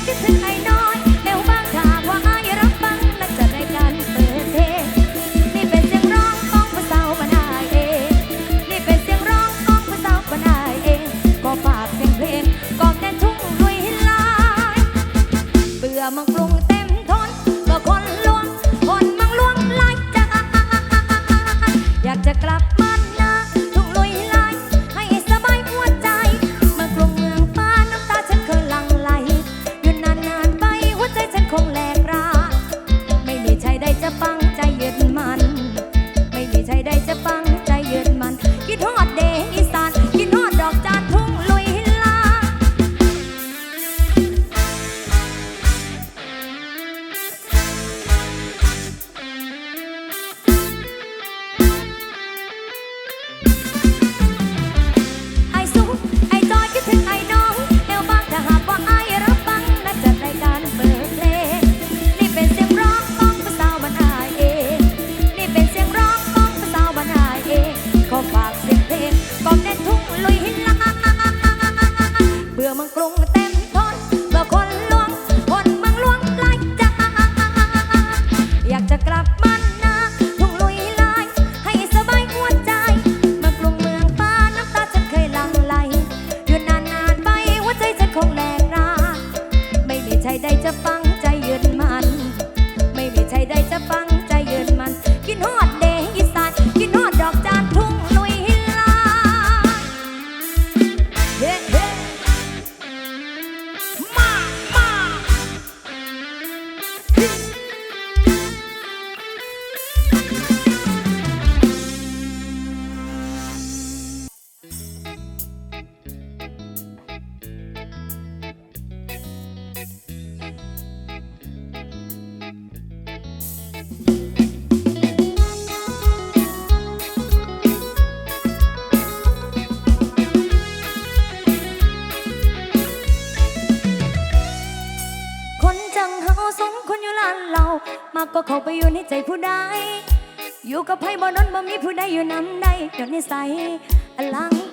I can say เข้าไปอยู่ในใจผู้ใด อยู่กับไพ่บ่นนบ่มีผู้ใดอยู่นำใด้จนนิสัอลัง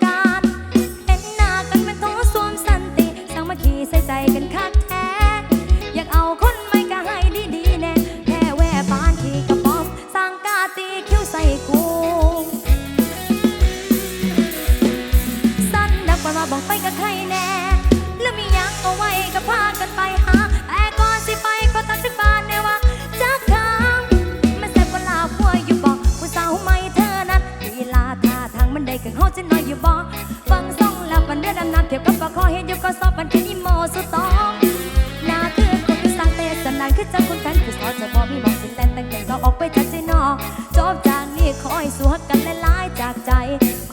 คอยสวดกันหลายจากใจ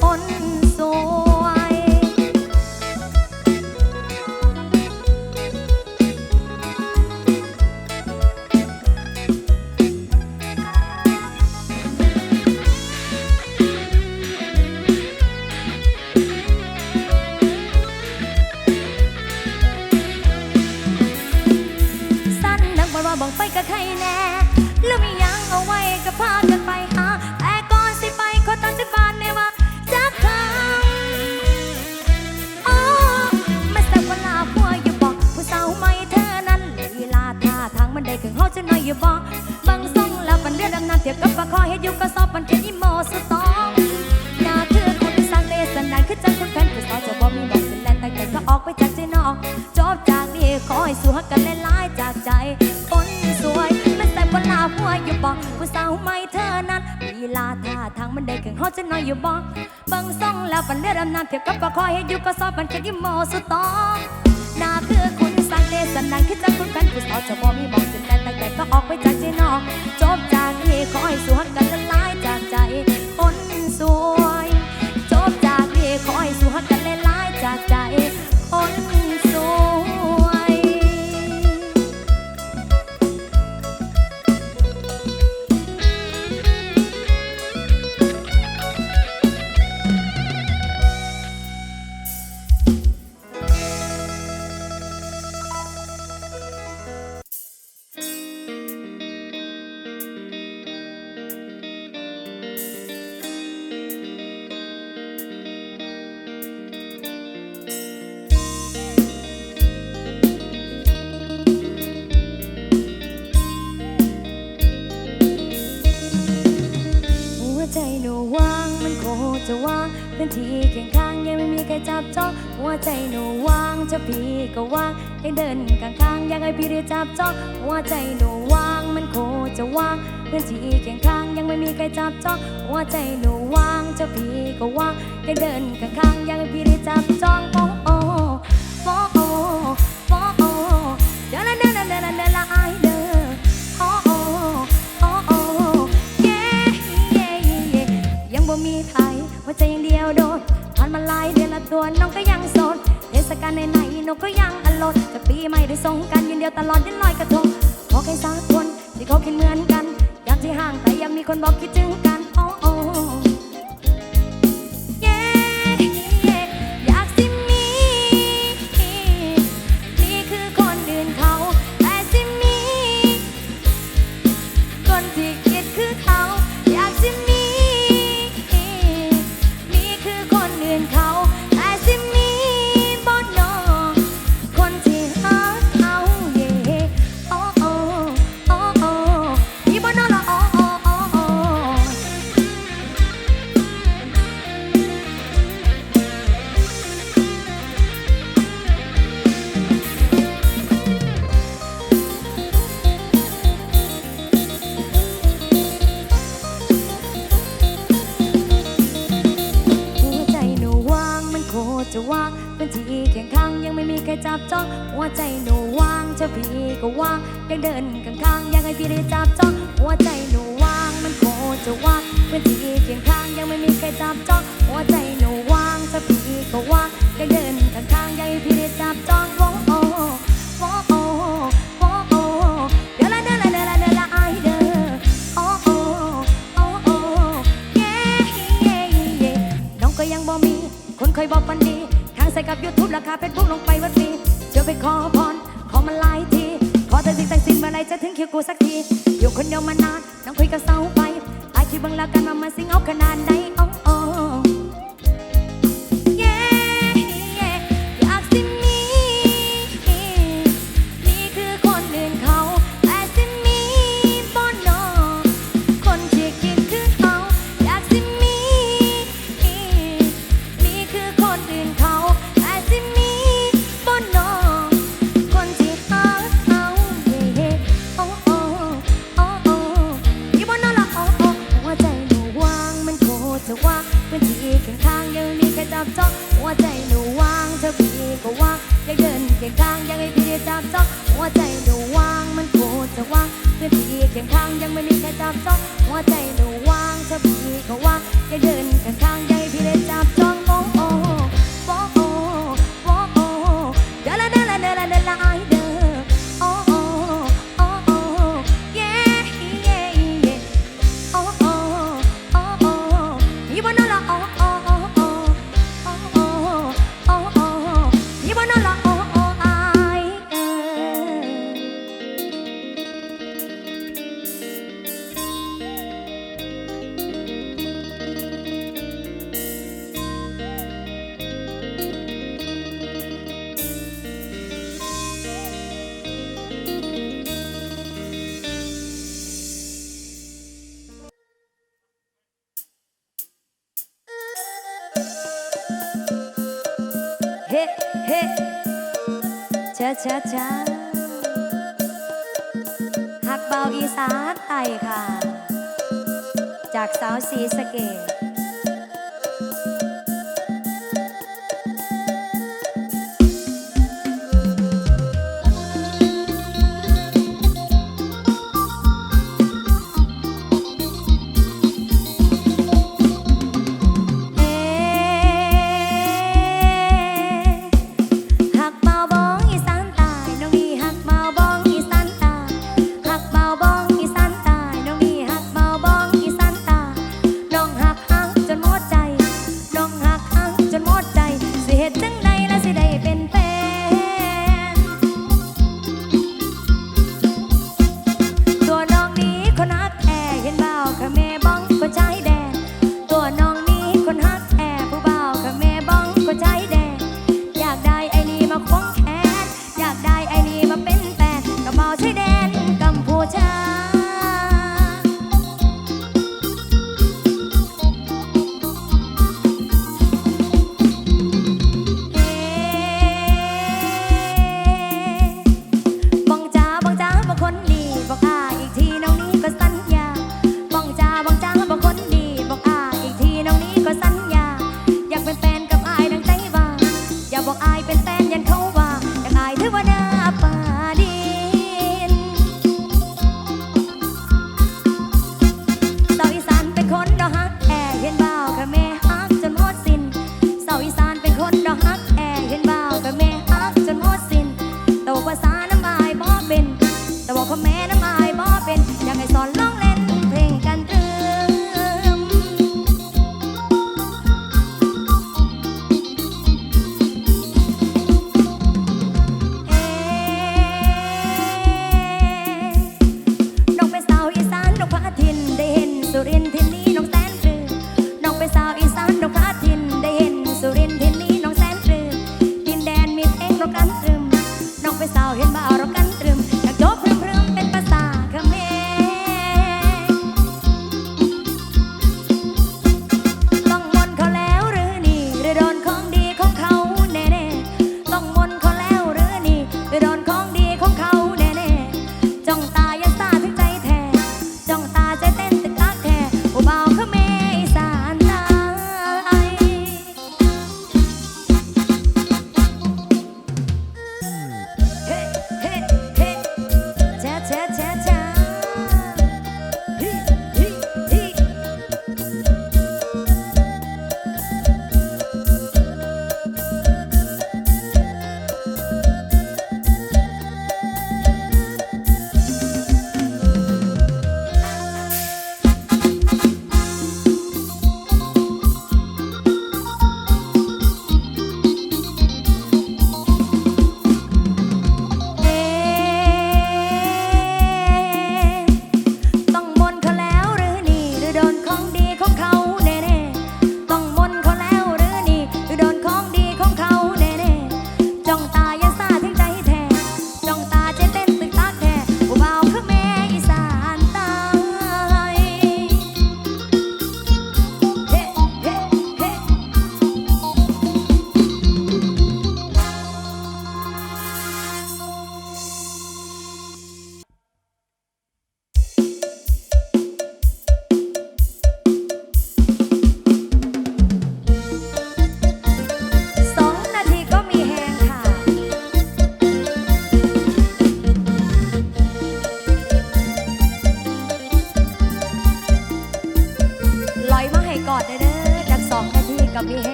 คน จะน้อยอยู่บ่เบิ่งซ่องแล้วปันเลือดอำน้ำเทียบกับปะคอยเฮ็ดอยู่ก็ซอบปันแค่ยิโมสุดตอหน้าคือคุณสังเดสันนันคิดจักคุณแฟนผู้สาวจะบ่มีบอกสิ้นแต่ตั้งแต่ก็ออกไปจากใจนอกจบจากนี้ขอ จะว่างเป็นที่เคียงข้างยังไม่มีใครจับจ้องหัวใจหนูว่างเจะพี่ก็ว่างให้เดินข้างข้างยังให้พี่ได้จับจ้องหัวใจหนูว่างมันโคจะว่างเป็นที่เคียงข้างยังไม่มีใครจับจ้องหัวใจหนูว่างเจะพี่ก็ว่างให้เดินข้างข้างยังให้พี่ได้จับจ้องโอ้ ได้ส่งกันยืนเดียวตลอดยันลอยกระทงขอแค่สักคนที่เขาคิดเหมือนกัน อยากที่ห่างแต่ยังมีคนบอกคิดถึงกัน เป็นที่เคียงข้างยังไม่มีใครจับจ้องหัวใจหนูว่างเธอพี่ก็ว่างยังเดินข้างข้างยังไม่พี่ได้จับจ้องโอ้โอ้โอ้โอ้โอ้โอ้เดอละเดอละเดอละเดอละ ช้าช้าช้าหักเบาอีสานไตค่ะ จากสาวสีสเกต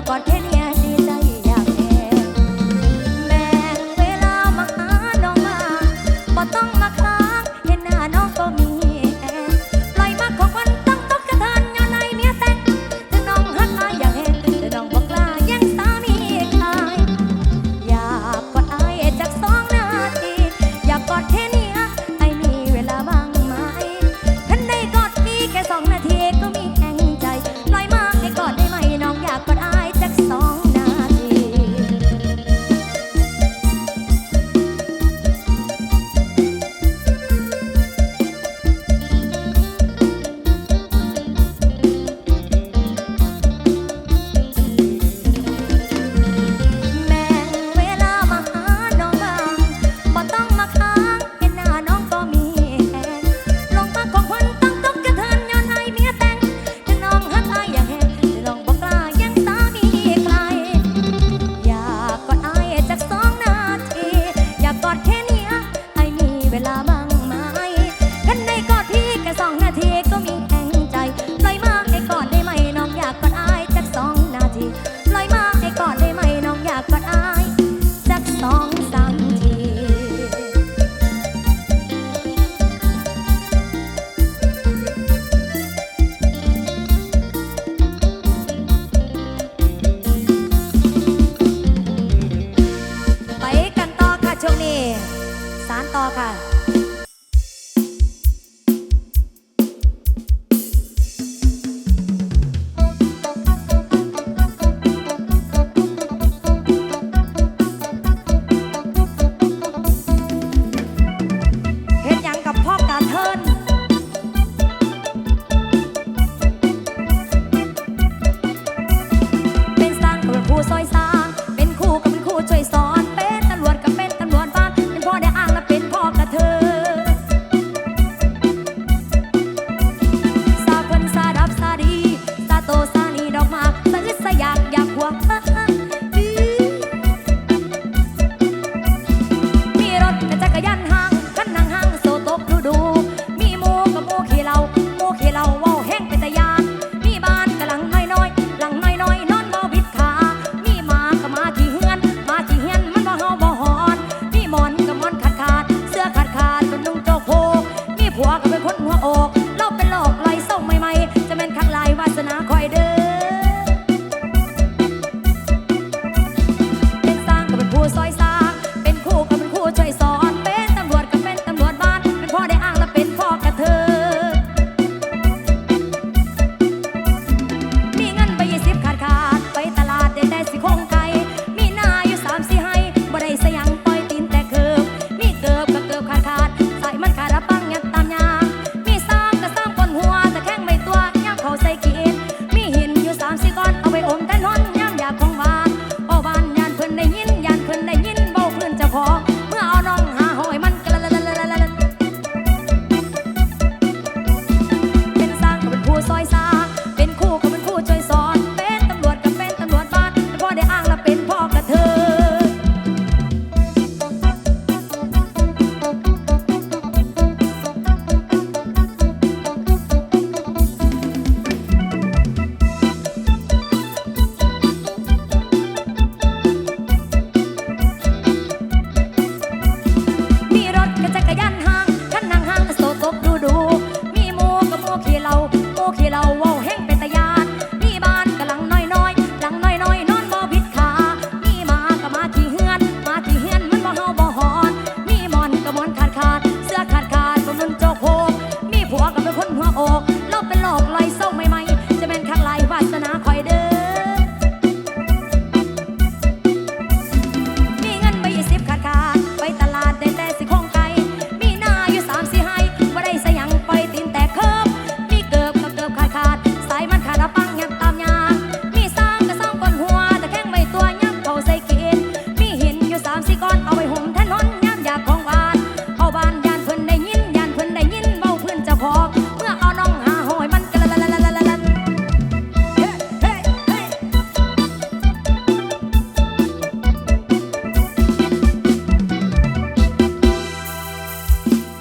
กกอดแค่เนี้